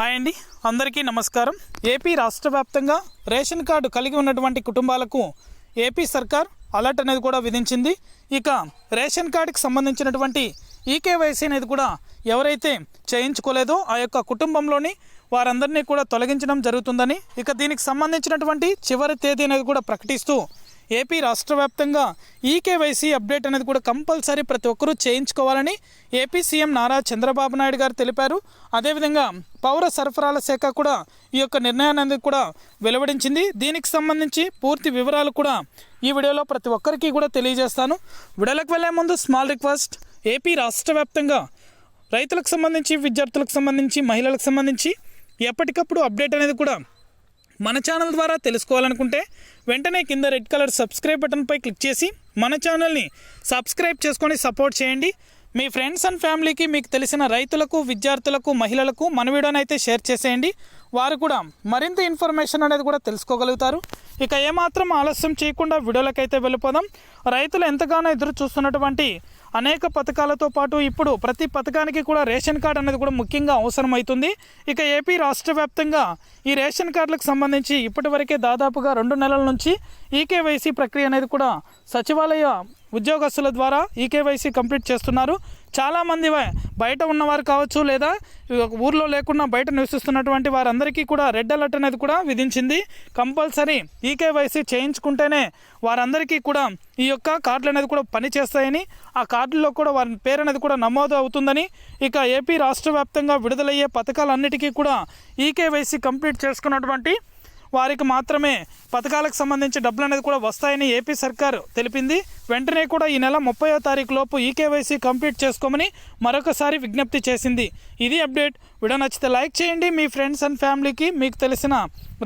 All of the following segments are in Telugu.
హాయ్ అండి. అందరికీ నమస్కారం. ఏపీ రాష్ట్ర వ్యాప్తంగా రేషన్ కార్డు కలిగి ఉన్నటువంటి కుటుంబాలకు ఏపీ సర్కార్ అలర్ట్ అనేది కూడా విధించింది. ఇక రేషన్ కార్డుకి సంబంధించినటువంటి ఈకేవైసీ అనేది కూడా ఎవరైతే చేయించుకోలేదో ఆ యొక్క కుటుంబంలోని వారందరినీ కూడా తొలగించడం జరుగుతుందని ఇక దీనికి సంబంధించినటువంటి చివరి తేదీ అనేది కూడా ప్రకటిస్తూ ఏపీ రాష్ట్ర వ్యాప్తంగా ఈకేవైసీ అప్డేట్ అనేది కూడా కంపల్సరీ ప్రతి ఒక్కరూ చేయించుకోవాలని ఏపీ సీఎం నారా చంద్రబాబు నాయుడు గారు తెలిపారు. అదేవిధంగా పౌర సరఫరాల శాఖ కూడా ఈ యొక్క నిర్ణయాన్ని అనేది కూడా వెలువడించింది. దీనికి సంబంధించి పూర్తి వివరాలు కూడా ఈ వీడియోలో ప్రతి ఒక్కరికి కూడా తెలియజేస్తాను. వీడియోలకు వెళ్ళే ముందు స్మాల్ రిక్వెస్ట్ ఏపీ రాష్ట్ర వ్యాప్తంగా రైతులకు సంబంధించి విద్యార్థులకు సంబంధించి మహిళలకు సంబంధించి ఎప్పటికప్పుడు అప్డేట్ అనేది కూడా మన ఛానల్ ద్వారా తెలుసుకోవాలనుకుంటే వెంటనే కింద రెడ్ కలర్ సబ్స్క్రైబ్ బటన్పై క్లిక్ చేసి మన ఛానల్ని సబ్స్క్రైబ్ చేసుకొని సపోర్ట్ చేయండి. మీ ఫ్రెండ్స్ అండ్ ఫ్యామిలీకి మీకు తెలిసిన రైతులకు విద్యార్థులకు మహిళలకు మన వీడియోనైతే షేర్ చేసేయండి. వారు కూడా మరింత ఇన్ఫర్మేషన్ అనేది కూడా తెలుసుకోగలుగుతారు. ఇక ఏమాత్రం ఆలస్యం చేయకుండా వీడియోలకైతే వెళ్ళిపోదాం. రైతులు ఎంతగానో ఎదురు చూస్తున్నటువంటి అనేక పథకాలతో పాటు ఇప్పుడు ప్రతి పథకానికి కూడా రేషన్ కార్డు అనేది కూడా ముఖ్యంగా అవసరమవుతుంది ఇక ఏపీ రాష్ట్ర వ్యాప్తంగా ఈ రేషన్ కార్డులకు సంబంధించి ఇప్పటివరకే దాదాపుగా రెండు నెలల నుంచి ఈకేవైసీ ప్రక్రియ అనేది కూడా సచివాలయ ఉద్యోగస్తుల ద్వారా ఈకేవైసీ కంప్లీట్ చేస్తున్నారు. చాలామంది వ- బయట ఉన్నవారు కావచ్చు లేదా ఊర్లో లేకుండా బయట నివసిస్తున్నటువంటి వారందరికీ కూడా రెడ్ అలర్ట్ అనేది కూడా విధించింది. కంపల్సరీ ఈకేవైసీ చేయించుకుంటేనే వారందరికీ కూడా ఈ యొక్క కార్డులు అనేది కూడా పనిచేస్తాయని ఆ కార్డుల్లో కూడా వారి పేరు అనేది కూడా నమోదు అవుతుందని ఇక ఏపీ రాష్ట్ర వ్యాప్తంగా విడుదలయ్యే పథకాలన్నిటికీ కూడా ఈకేవైసీ కంప్లీట్ చేసుకున్నటువంటి వారికి మాత్రమే పథకాలకు సంబంధించి డబ్బులు అనేది కూడా వస్తాయని ఏపీ సర్కార్ తెలిపింది. వెంటనే కూడా ఈ నెల ముప్పయో తారీఖు లోపు ఈకేవైసీ కంప్లీట్ చేసుకోమని మరొకసారి విజ్ఞప్తి చేసింది. ఇది అప్డేట్. వీడియో నచ్చితే లైక్ చేయండి. మీ ఫ్రెండ్స్ అండ్ ఫ్యామిలీకి మీకు తెలిసిన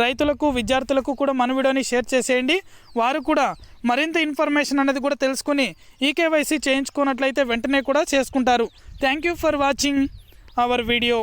రైతులకు విద్యార్థులకు కూడా మన వీడియోని షేర్ చేసేయండి. వారు కూడా మరింత ఇన్ఫర్మేషన్ అనేది కూడా తెలుసుకొని ఈకేవైసీ చేయించుకున్నట్లయితే వెంటనే కూడా చేసుకుంటారు. Thank you for watching our video.